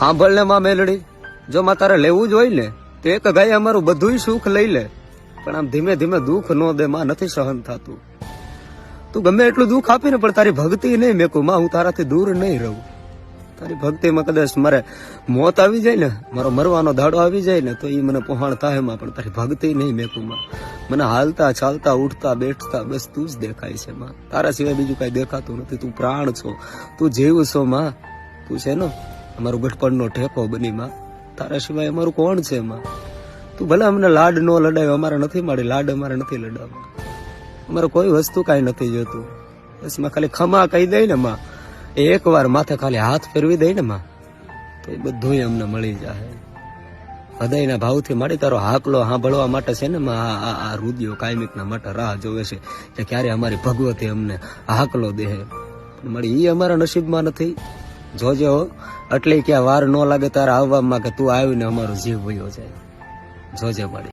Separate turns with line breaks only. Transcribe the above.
સાંભળ ને માં મેલડી, જો માં તારે લેવું જ હોય ને, તો એક ગાય અમારું બધુંય સુખ લઈ લે. પણ આમ ધીમે ધીમે દુઃખ ન દે, માં નથી સહન થતું. તું ગમે એટલું દુઃખ આપીને પણ તારી ભક્તિ નહીં મેકું. માં, હું તારાથી દૂર નહીં રહું. તારી ભક્તિમાં કદાચ મારે મોત આવી જાય ને, મારો મરવાનો દાડો આવી જાય ને, તો એ મને પહોંચ થાયમાં, પણ તારી ભક્તિ નહીં મેકું માં. મને હાલતા, ચાલતા, ઉઠતા, બેઠતા બસ તું જ દેખાય છે માં. તારા સિવાય બીજું કઈ દેખાતું નથી. તું પ્રાણ છો. તું જીવ છો માં. તું છે ને? અમારું ગઠપણનો ઠેકો બની માં તારા સિવાય અમારું કોણ છે એમાં? તું ભલે અમને લાડ ન લડાવ્યો અમારે નથી મળી લાડ, અમારે નથી લડાવવા અમારે કોઈ વસ્તુ કાંઈ નથી જોતું. બસમાં ખાલી ખમા કહી દઈ ને માં. એક વાર માથે ખાલી હાથ ફેરવી દઈ ને માં, તો એ બધું અમને મળી જાય હૃદયના ભાવથી મળી તારો હાકલો સાંભળવા માટે છે ને માં, આ રુદિયો કાયમિકના માટે રાહ જોવે છે કે ક્યારે અમારી ભગવતી અમને હાકલો દે મળી એ અમારા નસીબમાં નથી. જોજે હો એટલે ક્યાં વાર ન લાગે તારે આવવામાં કે તું આવીને અમારો જીવ વયો જાય. જોજે મળી